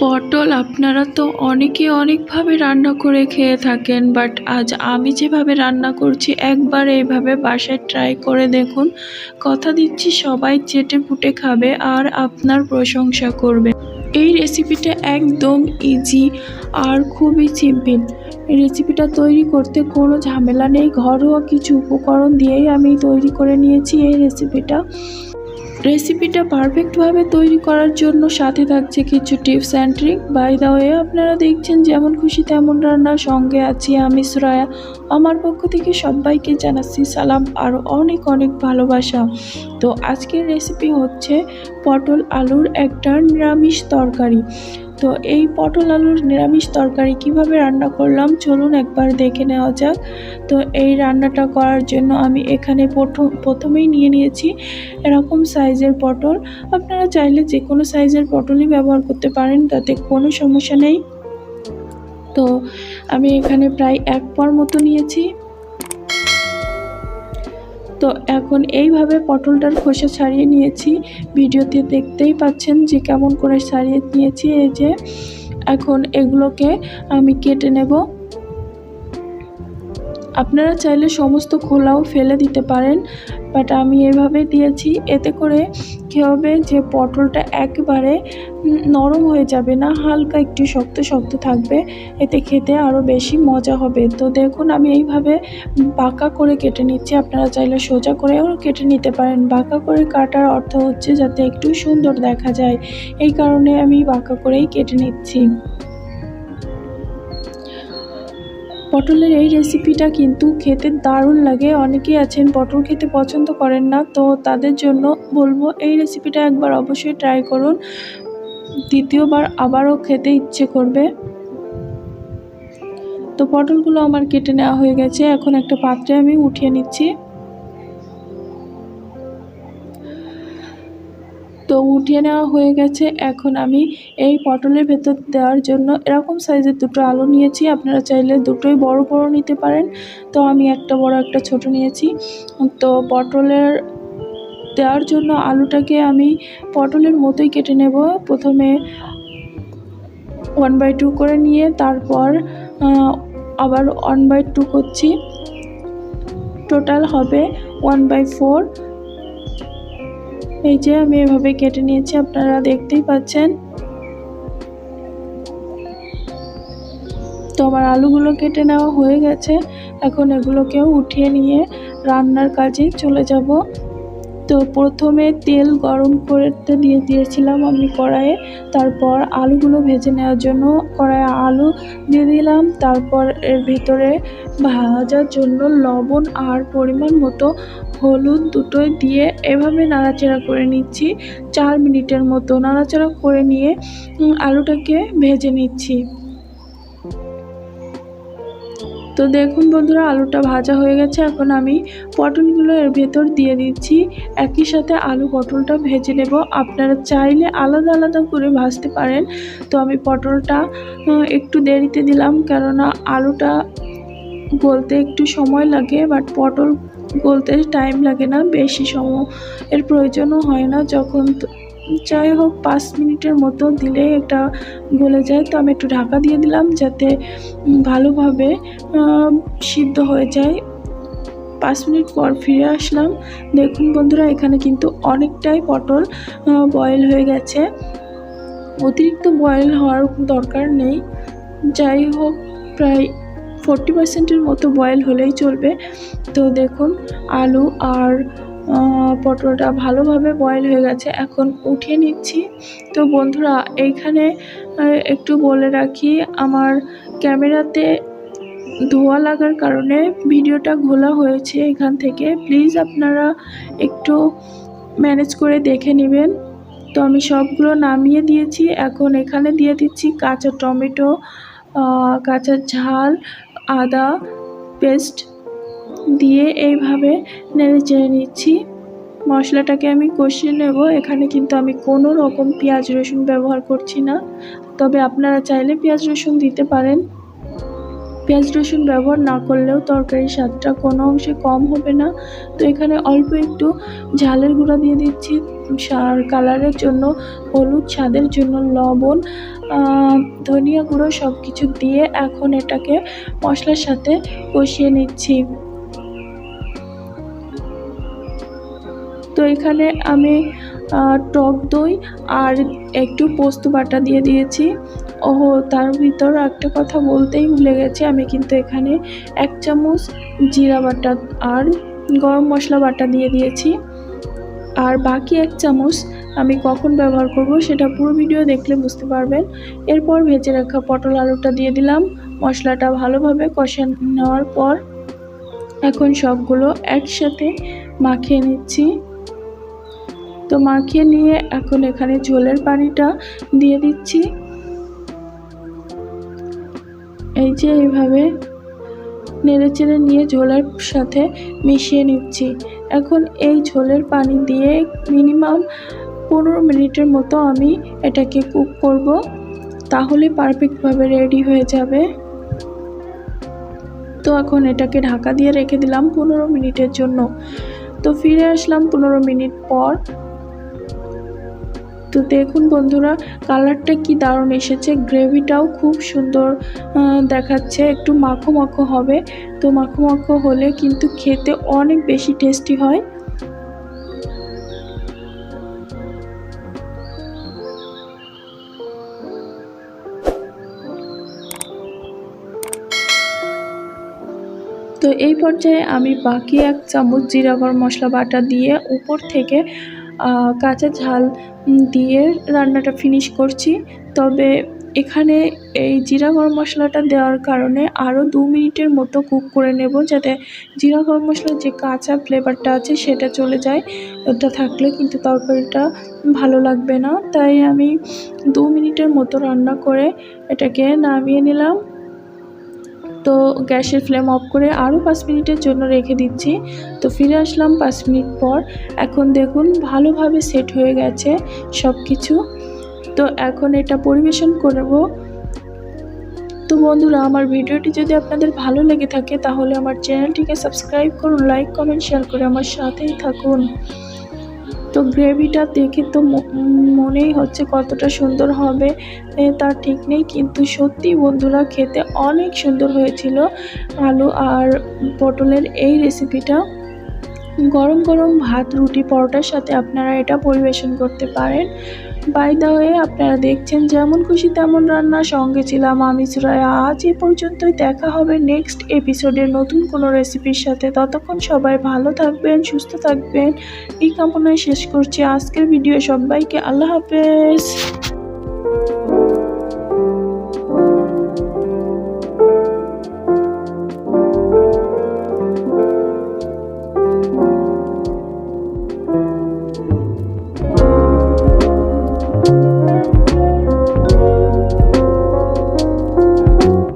পটল আপনারা তো অনেকে অনেকভাবে রান্না করে খেয়ে থাকেন বাট আজ আমি যেভাবে রান্না করছি একবার এইভাবে বাসায় ট্রাই করে দেখুন। কথা দিচ্ছি, সবাই চেটে পুটে খাবে আর আপনার প্রশংসা করবে। এই রেসিপিটা একদম ইজি আর খুবই সিম্পল এই রেসিপিটা তৈরি করতে কোনো ঝামেলা নেই, ঘরোয়া কিছু উপকরণ দিয়েই আমি তৈরি করে নিয়েছি এই রেসিপিটা রেসিপিটা পারফেক্টভাবে তৈরি করার জন্য সাথে থাকছে কিছু tips and trick. By the way আপনারা দেখছেন যেমন খুশি তেমন রান্নার সঙ্গে আছি আমি সুরায়া। আমার পক্ষ থেকে সবাইকে জানাচ্ছি সালাম আর অনেক অনেক ভালোবাসা। তো আজকের রেসিপি হচ্ছে পটল আলুর একটা নিরামিষ তরকারি। তো এই পটল আলুর নিরামিষ তরকারি কীভাবে রান্না করলাম? চলুন একবার দেখে নেওয়া যাক। তো এই রান্নাটা করার জন্য আমি এখানে প্রথম, প্রথমেই নিয়ে নিয়েছি এরকম সাইজের পটল। আপনারা চাইলে যে কোনো সাইজের পটলই ব্যবহার করতে পারেন, তাতে কোনো সমস্যা নেই। তো আমি এখানে প্রায় এক পর মতো নিয়েছি। তো এখন এইভাবে পটলটার খোসা ছাড়িয়ে নিয়েছি। ভিডিওতে দেখতেই পাচ্ছেন যে কেমন করে ছাড়িয়ে নিয়েছি। এই যে এখন এগুলোকে আমি কেটে নেব। আপনারা চাইলে সমস্ত খোলাও ফেলে দিতে পারেন বাট আমি এভাবে দিয়েছি। এতে করে কী হবে যে পটলটা একবারে নরম হয়ে যাবে না, হালকা একটু শক্ত শক্ত থাকবে। এতে খেতে আরও বেশি মজা হবে। তো দেখুন, আমি এইভাবে বাঁকা করে কেটে নিচ্ছি। আপনারা চাইলে সোজা করেও কেটে নিতে পারেন। বাঁকা করে কাটার অর্থ হচ্ছে যাতে একটু সুন্দর দেখা যায়। এই কারণে আমি বাঁকা করেই কেটে নিচ্ছি। পটলের এই রেসিপিটা কিন্তু খেতে দারুণ লাগে। অনেকেই আছেন পটল খেতে পছন্দ করেন না, তো তাদের জন্য বলব এই রেসিপিটা একবার অবশ্যই ট্রাই করুন। দ্বিতীয়বার আবারও খেতে ইচ্ছে করবে। তো পটলগুলো আমার কেটে নেওয়া হয়ে গেছে। এখন একটা পাত্রে আমি উঠিয়ে নিচ্ছি। তো উঠিয়ে নেওয়া হয়ে গেছে। এখন আমি এই পটলের ভেতর দেওয়ার জন্য এরকম সাইজের দুটো আলু নিয়েছি। আপনারা চাইলে দুটোই বড় বড় নিতে পারেন। তো আমি একটা বড়, একটা ছোট নিয়েছি। তো পটলের দেওয়ার জন্য আলুটাকে আমি পটলের মতোই কেটে নেব। প্রথমে ওয়ান বাই টু করে নিয়ে তারপর আবার ওয়ান বাই টু করছি। টোটাল হবে ওয়ান বাই ফোর এই যে আমি এভাবে কেটে নিয়েছি, আপনারা দেখতেই পাচ্ছেন। তো আমার আলুগুলো কেটে নেওয়া হয়ে গেছে। এখন এগুলোকেও উঠিয়ে নিয়ে রান্নার কাজে চলে যাব। তো প্রথমে তেল গরম করতে দিয়ে দিয়েছিলাম আমি কড়াইয়ে। তারপর আলুগুলো ভেজে নেওয়ার জন্য কড়াইয়ে আলু দিয়ে দিলাম। তারপর এর ভিতরে ভাজার জন্য লবণ আর পরিমাণ মতো হলুদ দুটোই দিয়ে এভাবে নাড়াচাড়া করে নিচ্ছি। চার মিনিটের মতো নাড়াচাড়া করে নিয়ে আলুটাকে ভেজে নিচ্ছি। তো দেখুন বন্ধুরা, আলুটা ভাজা হয়ে গেছে। এখন আমি পটলগুলো এর ভেতর দিয়ে দিচ্ছি। একই সাথে আলু পটলটা ভেজে নেব। আপনারা চাইলে আলাদা আলাদা করে ভাজতে পারেন। তো আমি পটলটা একটু দেরিতে দিলাম কেননা আলুটা গলতে একটু সময় লাগে, বাট পটল গলতে টাইম লাগে না, বেশি সময় এর প্রয়োজনও হয় না। যখন যাই হোক, পাঁচ মিনিটের মতো দিলে এটা গলে যায়। তো আমি একটু ঢাকা দিয়ে দিলাম যাতে ভালোভাবে সিদ্ধ হয়ে যায়। পাঁচ মিনিট পর ফিরে আসলাম। দেখুন বন্ধুরা, এখানে কিন্তু অনেকটাই পটল বয়েল হয়ে গেছে। অতিরিক্ত বয়েল হওয়ার দরকার নেই। যাই হোক, প্রায় ফোরটি পার্সেন্টের মতো বয়েল হলেই চলবে। তো দেখুন, আলু আর পটলটা ভালোভাবে বয়েল হয়ে গেছে। এখন উঠিয়ে নিচ্ছি। তো বন্ধুরা, এইখানে একটু বলে রাখি, আমার ক্যামেরাতে ধোয়া লাগার কারণে ভিডিওটা ঘোলা হয়েছে এখান থেকে। প্লিজ আপনারা একটু ম্যানেজ করে দেখে নেবেন। তো আমি সবগুলো নামিয়ে দিয়েছি। এখন এখানে দিয়ে দিচ্ছি কাঁচা টমেটো কাঁচা ঝাল, আদা পেস্ট দিয়ে এইভাবে নেড়ে চেড়ে নিচ্ছি। মশলাটাকে আমি কষিয়ে নেব। এখানে কিন্তু আমি কোনো রকম পেঁয়াজ রসুন ব্যবহার করছি না। তবে আপনারা চাইলে পেঁয়াজ রসুন দিতে পারেন। পেঁয়াজ রসুন ব্যবহার না করলেও তরকারির স্বাদটা কোনো অংশে কম হবে না। তো এখানে অল্প একটু ঝালের গুঁড়া দিয়ে দিচ্ছি। সার কালারের জন্য, হলুদ স্বাদের জন্য, লবণ ধনিয়া গুঁড়ো সব কিছু দিয়ে এখন এটাকে মশলার সাথে কষিয়ে নিচ্ছি। তো এখানে আমি টক দই আর একটু পোস্ত বাটা দিয়ে দিয়েছি। ও তার ভিতর একটা কথা বলতেই ভুলে গেছি। আমি কিন্তু এখানে এক চামচ জিরা বাটা আর গরম মশলা বাটা দিয়ে দিয়েছি। আর বাকি এক চামচ আমি কখন ব্যবহার করব সেটা পুরো ভিডিও দেখলে বুঝতে পারবেন। এরপর ভেজে রাখা পটল আলুটা দিয়ে দিলাম। মশলাটা ভালোভাবে কষে নেওয়ার পর এখন সবগুলো একসাথে মাখিয়ে নিচ্ছি। তো মাখিয়ে নিয়ে এখন এখানে ঝোলের পানিটা দিয়ে দিচ্ছি। এই যে এইভাবে নেড়েচেড়ে নিয়ে ঝোলের সাথে মিশিয়ে নিচ্ছি। এখন এই ঝোলের পানি দিয়ে মিনিমাম পনেরো মিনিটের মতো আমি এটাকে কুক করব, তাহলে পারফেক্টভাবে রেডি হয়ে যাবে। তো এখন এটাকে ঢাকা দিয়ে রেখে দিলাম পনেরো মিনিটের জন্য। তো ফিরে আসলাম পনেরো মিনিট পর। তো দেখুন বন্ধুরা, কালারটা কি দারুণ এসেছে। গ্রেভিটাও খুব সুন্দর দেখাচ্ছে। একটু মাখো মাখো হবে। তো মাখো মাখো হলে কিন্তু খেতে অনেক বেশি টেস্টি হয়। তো এই পর্যায়ে আমি বাকি এক চামচ জিরা গরম মশলা বাটা দিয়ে উপর থেকে কাঁচা ঝাল দিয়ে রান্নাটা ফিনিশ করছি। তবে এখানে এই জিরা গরম মশলাটা দেওয়ার কারণে আরও দু মিনিটের মতো কুক করে নেব যাতে জিরা গরম মশলার যে কাঁচা ফ্লেভারটা আছে সেটা চলে যায়। ওটা থাকলে কিন্তু তরকারিটা ভালো লাগবে না। তাই আমি দু মিনিটের মতো রান্না করে এটাকে নামিয়ে নিলাম। তো গ্যাসের ফ্লেম অফ করে আরও পাঁচ মিনিটের জন্য রেখে দিচ্ছি। তো ফিরে আসলাম পাঁচ মিনিট পর। এখন দেখুন ভালোভাবে সেট হয়ে গেছে সব কিছু তো এখন এটা পরিবেশন করব। তো বন্ধুরা, আমার ভিডিওটি যদি আপনাদের ভালো লেগে থাকে, তাহলে আমার চ্যানেলটিকে সাবস্ক্রাইব করুন, লাইক, কমেন্ট, শেয়ার করে আমার সাথেই থাকুন। তো গ্রেভিটা দেখে তো মনেই হচ্ছে কতটা সুন্দর হবে তার ঠিক নেই। কিন্তু সত্যি বন্ধুরা, খেতে অনেক সুন্দর হয়েছিল আলু আর পটলের এই রেসিপিটা গরম গরম ভাত, রুটি, পরোটার সাথে আপনারা এটা পরিবেশন করতে পারেন। বাই দা ওয়ে আপনারা দেখছেন যেমন খুশি তেমন রান্না। সঙ্গে ছিলাম আমি সুরায়া আজ এ পর্যন্তই দেখা হবে নেক্সট এপিসোডে নতুন কোনো রেসিপির সাথে। ততক্ষণ সবাই ভালো থাকবেন, সুস্থ থাকবেন। এই কামনায় শেষ করছি। আজকের ভিডিও সবাইকে আল্লাহ হাফেজ।